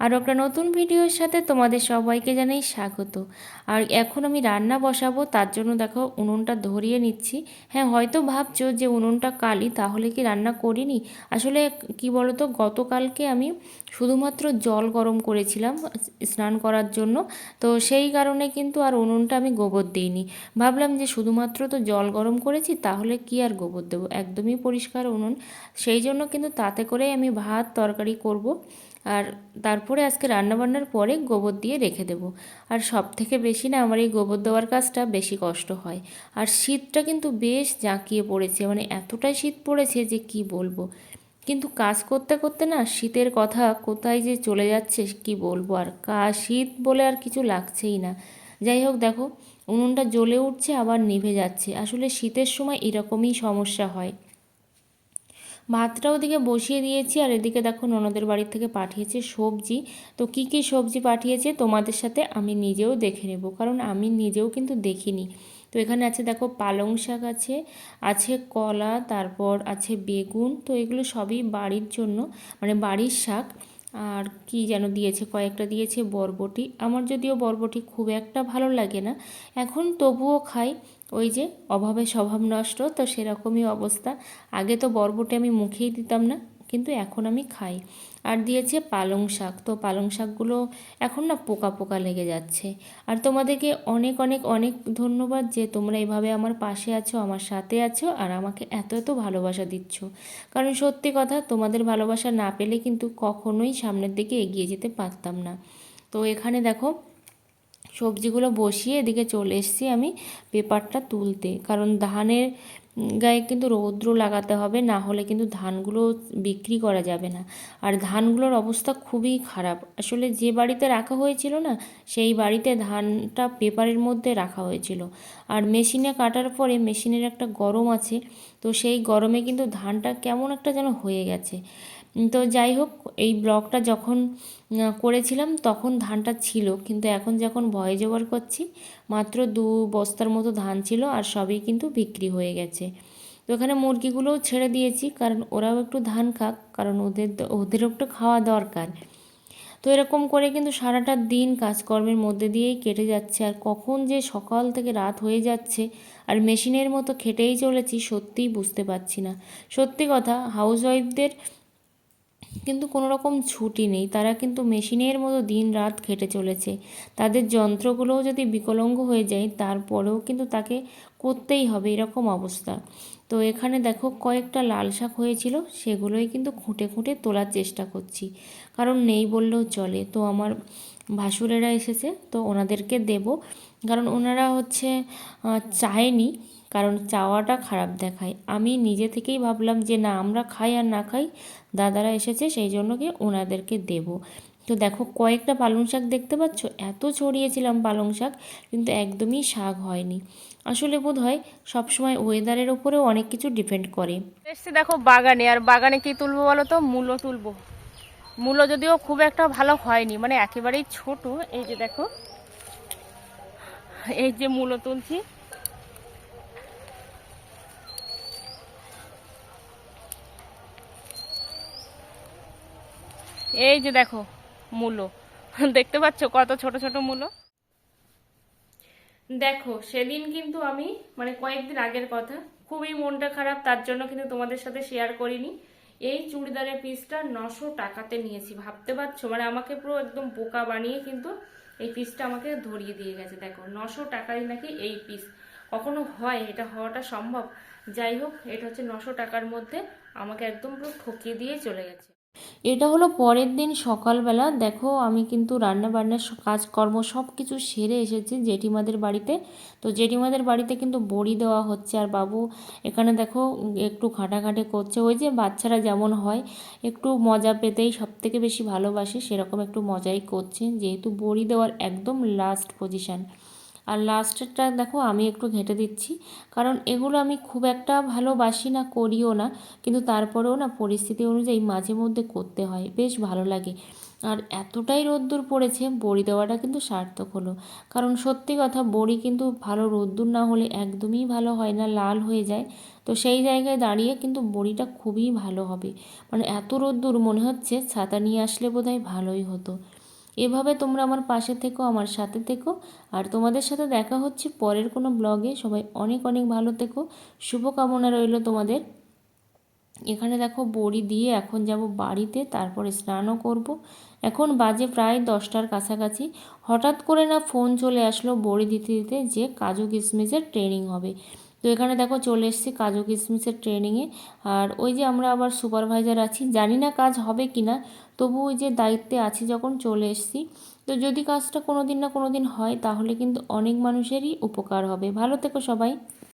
আর একটা নতুন ভিডিওর সাথে তোমাদের সবাইকে জানাই স্বাগত। আর এখন আমি রান্না বসাবো, তার জন্য দেখো উনুনটা ধরিয়ে নিচ্ছি। হ্যাঁ হয়তো ভাবছ যে উনুনটা কালি, তাহলে কি রান্না করিনি? আসলে কি বলতো, গতকালকে আমি শুধুমাত্র জল গরম করেছিলাম স্নান করার জন্য। তো সেই কারণে কিন্তু আর উনুনটা আমি গোবর দিইনি। ভাবলাম যে শুধুমাত্র তো জল গরম করেছি, তাহলে কি আর গোবর দেবো? একদমই পরিষ্কার উনুন। সেই জন্য কিন্তু তাতে করেই আমি ভাত তরকারি করব। আর তারপরে আজকে রান্নাবান্নার পরে গোবর দিয়ে রেখে দেব। আর সব থেকে বেশি না আমার এই গোবর দেওয়ার কাজটা বেশি কষ্ট হয়। আর শীতটা কিন্তু বেশ জাঁকিয়ে পড়েছে মানে এতটাই শীত পড়েছে যে কি বলব। কিন্তু কাজ করতে করতে না শীতের কথা কোথায় যে চলে যাচ্ছে কি বলব? আর কা, শীত বলে আর কিছু লাগছেই না। যাই হোক দেখো, উনুনটা জ্বলে উঠছে, আবার নিভে যাচ্ছে। আসলে শীতের সময় এরকমই সমস্যা হয়। ভাতটা ওদিকে বসিয়ে দিয়েছি আর এদিকে দেখো ননদের বাড়ির থেকে পাঠিয়েছে সবজি। তো কি কি সবজি পাঠিয়েছে তোমাদের সাথে আমি নিজেও দেখে নেব, কারণ আমি নিজেও কিন্তু দেখিনি। তো এখানে আছে দেখো পালং শাক আছে আছে কলা, তারপর আছে বেগুন, তো এগুলো সবই বাড়ির জন্য মানে বাড়ির শাক। আর কি যেন দিয়েছে, কয়েকটা দিয়েছে বরবটি। আমার যদিও বরবটি খুব একটা ভালো লাগে না, এখন তবুও খাই। ওই যে অভাবে স্বভাব নষ্ট, তো সেরকমই অবস্থা। আগে তো বরবটি আমি মুখেই দিতাম না, কিন্তু এখন আমি খাই। আর দিয়েছে পালং শাক, তো পালং শাকগুলো এখন না পোকা পোকা লেগে যাচ্ছে। আর তোমাদেরকে অনেক অনেক অনেক ধন্যবাদ যে তোমরা এভাবে আমার পাশে আছো, আমার সাথে আছো, আর আমাকে এত এত ভালোবাসা দিচ্ছ। কারণ সত্যি কথা, তোমাদের ভালোবাসা না পেলে কিন্তু কখনোই সামনের দিকে এগিয়ে যেতে পারতাম না। তো এখানে দেখো সবজিগুলো বসিয়ে এদিকে চলে এসেছি আমি পেপারটা তুলতে। কারণ ধানের গায়ে কিন্তু রৌদ্র লাগাতে হবে, না হলে কিন্তু ধানগুলো বিক্রি করা যাবে না। আর ধানগুলোর অবস্থা খুবই খারাপ। আসলে যে বাড়িতে রাখা হয়েছিল না, সেই বাড়িতে ধানটা পেপারের মধ্যে রাখা হয়েছিল। আর মেশিনে কাটার পরে মেশিনের একটা গরম আছে, তো সেই গরমে কিন্তু ধানটা কেমন একটা যেন হয়ে গেছে। তো যাই হোক, এই ব্লগটা যখন করেছিলাম তখন ধানটা ছিল। কিন্তু এখন যখন ভয়েস ওভার করছি, মাত্র দু বস্তার মতো ধান ছিল আর সবই কিন্তু বিক্রি হয়ে গেছে। তো এখানে মুরগিগুলোও ছেড়ে দিয়েছি, কারণ ওরাও একটু ধান খাক, কারণ ওদের ওদেরও একটু খাওয়া দরকার। তো এরকম করে কিন্তু সারাটা দিন কাজকর্মের মধ্যে দিয়েই কেটে যাচ্ছে। আর কখন যে সকাল থেকে রাত হয়ে যাচ্ছে, আর মেশিনের মতো খেটেই চলেছি, সত্যিই বুঝতে পারছি না। সত্যি কথা হাউস ওয়াইফদের কিন্তু কোনো রকম ছুটি নেই। তারা কিন্তু মেশিনের মতো দিন রাত খেটে চলেছে। তাদের যন্ত্রগুলোও যদি বিকলঙ্গ হয়ে যায়, তারপরেও কিন্তু তাকে করতেই হবে এরকম অবস্থা। তো এখানে দেখো কয়েকটা লাল শাক হয়েছিল, সেগুলোই কিন্তু খুঁটে খুঁটে তোলার চেষ্টা করছি। কারণ নেই বললেও চলে। তো আমার ভাসুরেরা এসেছে, তো ওনাদেরকে দেব। কারণ ওনারা হচ্ছে চায়নি। কারণ চাওয়াটা খারাপ দেখায়। আমি নিজে থেকেই ভাবলাম যে, না, আমরা খাই আর না খাই, দাদারা এসেছে, সেই জন্য কি ওনাদেরকে দেব? তো দেখো, কয়েকটা পালং শাক দেখতে পাচ্ছ? এত ছড়িয়েছিলাম পালং শাক, কিন্তু একদমই শাক হয়নি। আসলে বোধ হয় সবসময় ওয়েদারের ওপরেও অনেক কিছু ডিপেন্ড করে। এসছি দেখো বাগানে, আর বাগানে কি তুলবো বলো তো মূলো তুলবো। মূলো যদিও খুব একটা ভালো হয়নি মানে একেবারেই ছোট। এই যে দেখো, এই যে মূলো তুলছি। এই যে দেখো, মূলো। দেখতে পাচ্ছ কত ছোট ছোট মূলো? দেখো, সেদিন কিন্তু আমি মানে কয়েকদিন আগের কথা, খুবই মনটা খারাপ, তার জন্য কিন্তু তোমাদের সাথে শেয়ার করিনি। এই চুড়িদারের পিসটা নশো টাকাতে নিয়েছি, ভাবতে পারছ? মানে আমাকে পুরো একদম বোকা বানিয়ে কিন্তু এই পিসটা আমাকে ধরিয়ে দিয়ে গেছে। দেখো, নশো টাকায় নাকি এই পিস কখনো হয়, এটা হওয়াটা সম্ভব? যাই হোক, এটা হচ্ছে নশো টাকার মধ্যে আমাকে একদম পুরো ঠকিয়ে দিয়ে চলে গেছে। এটা হলো পরের দিন সকালবেলা। দেখো, আমি কিন্তু রান্না বান্নার কাজকর্ম সব কিছু সেরে এসেছি জেঠিমাদের বাড়িতে। তো জেঠিমাদের বাড়িতে কিন্তু বড়ি দেওয়া হচ্ছে আর বাবু এখানে দেখো একটু ঘাটাঘাটি করছে। ওই যে বাচ্চারা যেমন হয়, একটু মজা পেতেই সব থেকে বেশি ভালোবাসে, সেরকম একটু মজাই করছে। যেহেতু বড়ি দেওয়ার একদম লাস্ট পজিশান আর লাস্টেরটা দেখো আমি একটু ঘেঁটে দিচ্ছি। কারণ এগুলো আমি খুব একটা ভালোবাসি না, করিও না। কিন্তু তারপরেও না পরিস্থিতি অনুযায়ী মাঝে মধ্যে করতে হয়। বেশ ভালো লাগে। আর এতটাই রোদ্দুর পড়েছে, বড়ি দেওয়াটা কিন্তু সার্থক হলো। কারণ সত্যি কথা, বড়ি কিন্তু ভালো রোদ্দুর না হলে একদমই ভালো হয় না, লাল হয়ে যায়। তো সেই জায়গায় দাঁড়িয়ে কিন্তু বড়িটা খুবই ভালো হবে। মানে এত রোদ্দুর মনে হচ্ছে, ছাতা নিয়ে আসলে বোধহয় ভালোই হতো। এভাবে তোমরা আমার পাশে থেকো, আমার সাথে থেকো। আর তোমাদের সাথে দেখা হচ্ছে পরের কোনো ব্লগে। সবাই অনেক অনেক ভালো থেকো। শুভকামনা রইল তোমাদের। এখানে দেখো বড়ি দিয়ে এখন যাব বাড়িতে, তারপরে স্নানও করব। এখন বাজে প্রায় দশটার কাছাকাছি। হঠাৎ করে না ফোন চলে আসলো বড়ি দিতে দিতে যে কাজু কিশমিশের ট্রেনিং হবে। তো এখানে দেখো চলে এসেছি কাজু কিশমিশের ট্রেনিংয়ে আর ওই যে আমরা আবার সুপারভাইজার আছি, জানি না কাজ হবে কি না তবু ওই যে দায়িত্বে আছি যখন চলে এসেছি। তো যদি কাজটা কোনো দিন না কোনো দিন হয়, তাহলে কিন্তু অনেক মানুষেরই উপকার হবে। ভালো থেকো সবাই।